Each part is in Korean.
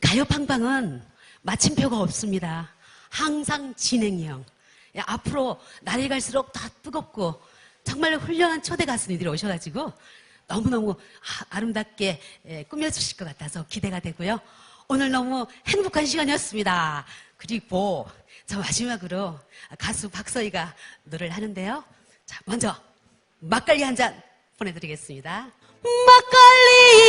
가요팡팡은 마침표가 없습니다. 항상 진행형. 예, 앞으로 날이 갈수록 더 뜨겁고 정말 훌륭한 초대 가수님들이 오셔가지고 너무너무 아- 아름답게 예, 꾸며주실 것 같아서 기대가 되고요. 오늘 너무 행복한 시간이었습니다. 그리고 저 마지막으로 가수 박서희가 노래를 하는데요. 자, 먼저 막걸리 한 잔 보내드리겠습니다. 막걸리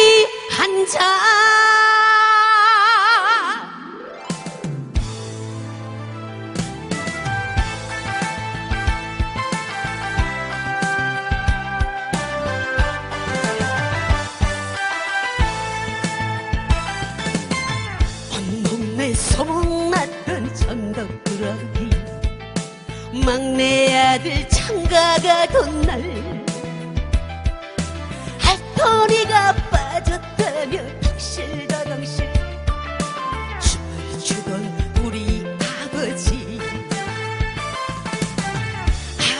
아들 창가가 돈날. 할머니가 빠졌다며 덩실더덩실. 춤을 추던 우리 아버지.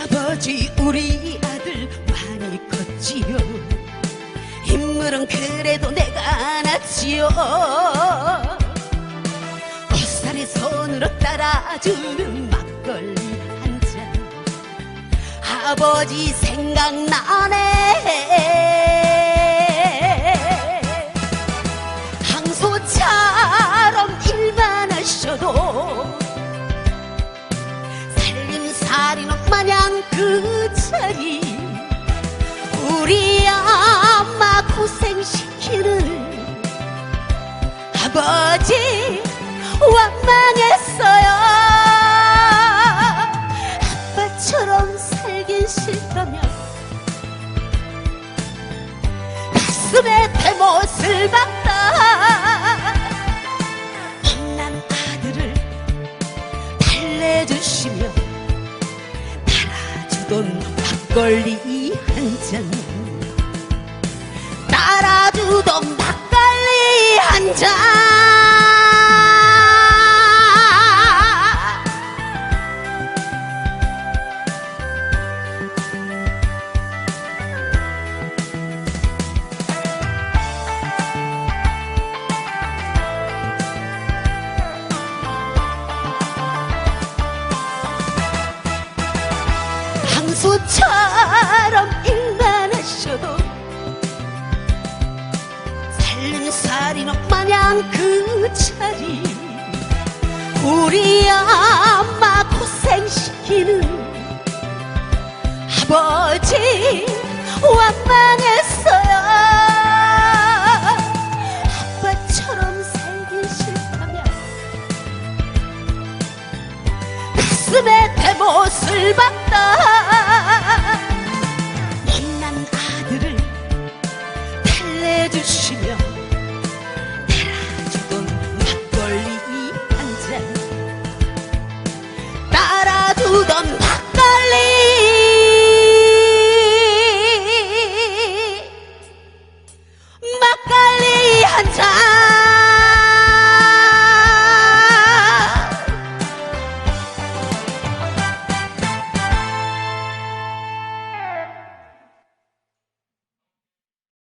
아버지 우리 아들 많이 컸지요. 인물은 그래도 내가 낫지요. 뱃살에 손으로 따라주는 막걸리 아버지 생각나네. 항소처럼 일만 하셔도 살림살이는 마냥 그 자리 우리 엄마 고생시키는 아버지 원망 가슴에 대못을 박다. 못난 아들을 달래주시며 따라주던 막걸리 한잔. 따라주던 막걸리 한잔 항소처럼 일만 하셔도 살림살이는 마냥 그 자리 우리 엄마 고생시키는 아버지 원망했어요. 아빠처럼 살기 싫다면 가슴에 대못을 박다 Time.